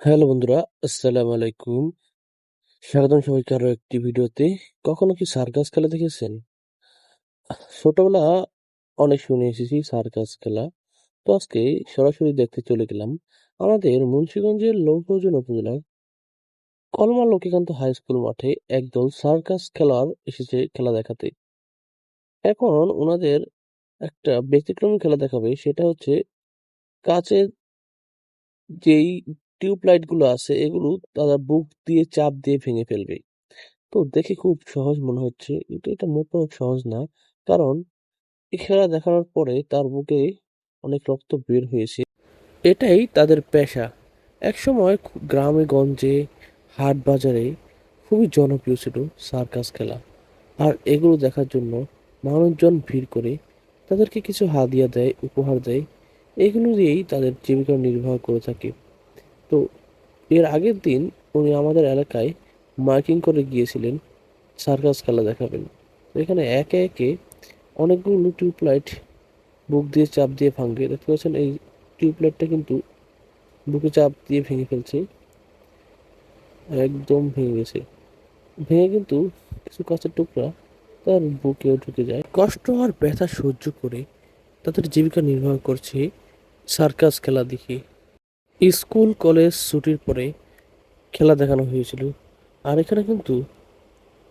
Hello বন্ধুরা, আসসালামু আলাইকুম। স্বাগতম সবাইকে আরও একটি ভিডিওতে। কখনো কি সার্কাস খেলা দেখেছেন? ছোটবেলা অনেক শুনে এসেছি সার্কাস খেলা। তো আজকে সরাসরি দেখতে চলে গেলাম আমাদের মুন্সীগঞ্জের লৌহজন উপজেলার কলমা লক্ষ্মীকান্ত হাই স্কুল মাঠে একদল সার্কাস খেলোয়াড় এসেছে খেলা দেখাতে। এখন ওনাদের একটা ব্যতিক্রমী খেলা দেখাবে সেটা হচ্ছে কাচের যেই টিউবলাইটগুলো আছে, এগুলো তারা বুক দিয়ে চাপ দিয়ে ভেঙে ফেলবে। তো দেখে খুব সহজ মনে হচ্ছে। কিন্তু এটা মোটেও সহজ না। কারণ এই খেলা দেখানোর পরে তার বুকে অনেক রক্ত বের হয়েছে। এটাই তাদের পেশা। একসময় গ্রামে, গঞ্জে, হাট বাজারে খুবই জনপ্রিয় ছিল সার্কাস খেলা। আর এগুলো দেখার জন্য মানুষজন ভিড় করে তাদেরকে কিছু হাদিয়া দেয়, উপহার দেয়। এগুলো দিয়েই তাদের জীবিকা নির্বাহ করে থাকে। তো এর আগের দিন উনি আমাদের এলাকায় মাইকিং করে গিয়েছিলেন, সার্কাস খেলা দেখাবেন। এখানে একে একে অনেকগুলো টিউবলাইট বুক দিয়ে চাপ দিয়ে ভাঙবে। দেখতে পাচ্ছেন এই টিউবলাইটটা কিন্তু বুকে চাপ দিয়ে ভেঙে ফেলছে। একদম ভেঙে গেছে। ভেঙে কিন্তু কিছু কাছের টুকরা তার বুকেও ঢুকে যায়। কষ্ট আর ব্যথা সহ্য করে তাদের জীবিকা নির্বাহ করছে সার্কাস খেলা দেখে। স্কুল, কলেজ ছুটির পরে খেলা দেখানো হয়েছিল আর এখানে কিন্তু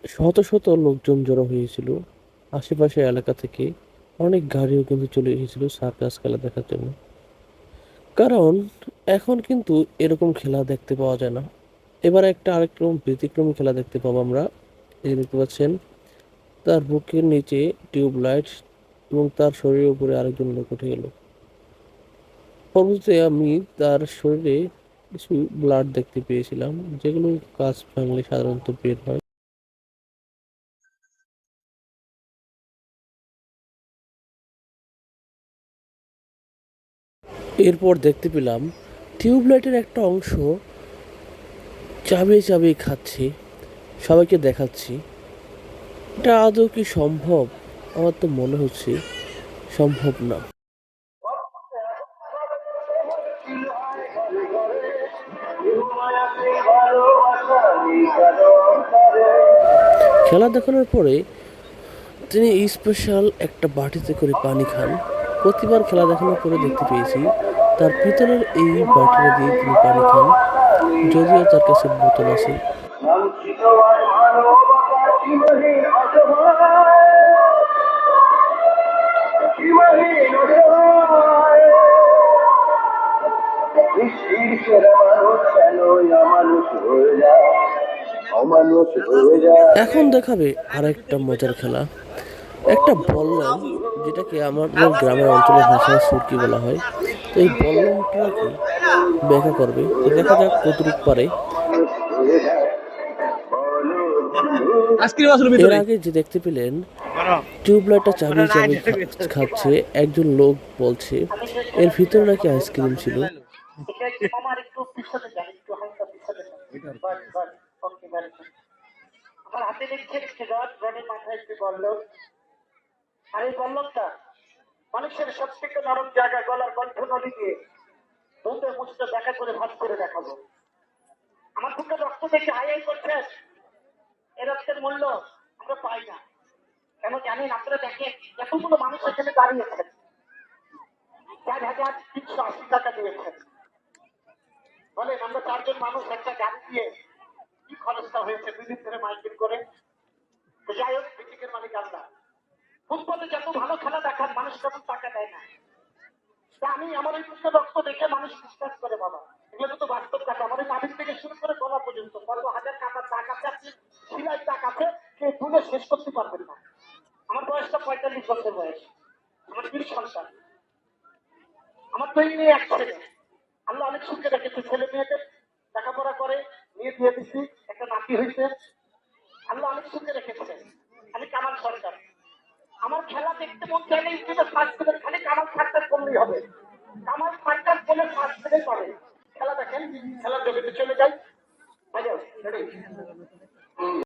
শত শত লোকজন জড়ো হয়েছিল। আশেপাশে এলাকা থেকে অনেক গাড়িও কিন্তু চলে এসেছিল সার্কাস খেলা দেখার জন্য। কারণ এখন কিন্তু এরকম খেলা দেখতে পাওয়া যায় না। এবার একটা আরেকরকম ব্যতিক্রমী খেলা দেখতে পাবো আমরা। এই দেখতে পাচ্ছেন, তার বুকের নিচে টিউবলাইট এবং তার শরীরের উপরে আরেকজন লোক উঠে গেল পরবর্তীতে আমি তার শরীরে কিছু ব্লাড দেখতে পেয়েছিলাম, যেগুলো কাজ ভাঙলে সাধারণত বের হয়। এরপর দেখতে পেলাম, টিউবলাইটের একটা অংশ চাবিয়ে চাবিয়ে খাচ্ছে, সবাইকে দেখাচ্ছি। এটা আদৌ কি সম্ভব? আমার তো মনে হচ্ছে সম্ভব না। খেলা দেখানোর পরে তিনি স্পেশাল একটা বাটিতে করে পানি খান। প্রতিবার খেলা দেখানোর পরে দেখতে পেয়েছি, তার পিতলের এই বাটিটা দিয়ে তিনি পানি খান, যদিও তার কাছে বোতল আছে। মানুষ হয়ে যায়। এখন দেখাবে আরেকটা মজার খেলা। একটা বল্লম যেটাকে আমার গ্রামের অঞ্চলের ভাষায় সুরকি বলা হয়। তো এই বল্লমটাকে ব্যাখ্যা করবে। তো দেখা যাক কতটুকু পারে। এর আগে যে দেখতে পেলেন টিউবলাইটটা চাবিয়ে চাবিয়ে খাচ্ছে একজন লোক বলছে এর ভিতরে নাকি আইসক্রিম ছিল? ওকে ভেরি আমার হাতে দেখছেন একটি রড, রডের মাথায় একটি বল্লভ আর এই বল্লভটা মানুষের সব থেকে নরম জায়গা, গলার কণ্ঠ নদী দিয়ে বন্ধুর মুখটা দেখা করে ভাত করে দেখাবো। আমার বুকে রক্ত দেখে হাই হাই করছেন এই রক্তের মূল্য আমরা পাই না। কেন জানেন, আপনারা দেখেন, এতগুলো মানুষ এখানে দাঁড়িয়েছেন চার হাজার তিনশো আশি টাকা দিয়েছেন বলেন, আমরা চারজন মানুষ একটা গাড়ি দিয়ে খরচটা হয়েছে দুই দিন ধরে মাইকিং করে। যাই হোক মিটিংয়ের মালিক আমরা ফুটবলে যত ভালো খেলা দেখান মানুষ তত টাকা দেয় না। আমি আমার এই পুস্তক রক্ত দেখে মানুষ বিশ্বাস করে, বাবা। এগুলো তো বাস্তব কথা। আমার এই নাভির থেকে শুরু করে গলা পর্যন্ত। কত হাজার টাকার দাগ আছে, আপনি সিলাই দাগ আছে সে তুলে শেষ করতে পারবেন না। আমার বয়সটা পঁয়তাল্লিশ বছর বয়স। আমার তিন সন্তান। আমার তো এই নিয়ে এক ছেলে। আল্লাহ অনেক সুখে রেখেছে। ছেলে মেয়েদের লেখাপড়া করে, মেয়ে দিয়ে দিচ্ছি একটা নাতি হয়েছে। আল্লাহ অনেক সুখে রেখেছে। আমি কামাল সরকার। আমার খেলা দেখতে মন চাইলে ইউটিউবে সার্চ করে খালি কামাল সরকার করলেই হবে। কামাল সরকার বলে সার্চ করে। পাবে খেলা দেখেন, খেলার জগতে চলে যাই।